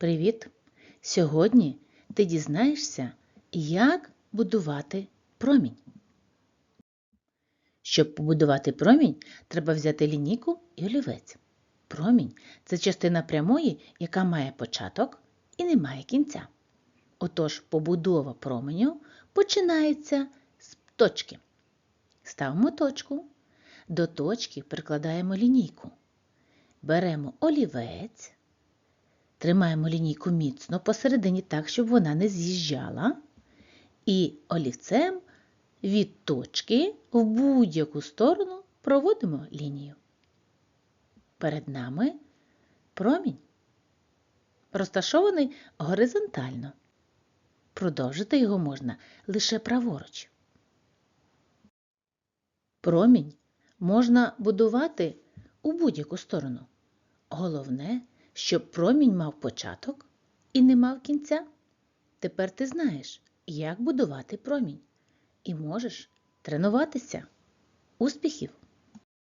Привіт! Сьогодні ти дізнаєшся, як будувати промінь. Щоб побудувати промінь, треба взяти лінійку і олівець. Промінь це частина прямої, яка має початок і не має кінця. Отож, побудова променю починається з точки. Ставимо точку. До точки прикладаємо лінійку. Беремо олівець. Тримаємо лінійку міцно посередині так, щоб вона не з'їжджала. І олівцем від точки в будь-яку сторону проводимо лінію. Перед нами промінь, розташований горизонтально. Продовжити його можна лише праворуч. Промінь можна будувати у будь-яку сторону. Головне, щоб промінь мав початок і не мав кінця. Тепер ти знаєш, як будувати промінь, і можеш тренуватися. Успіхів!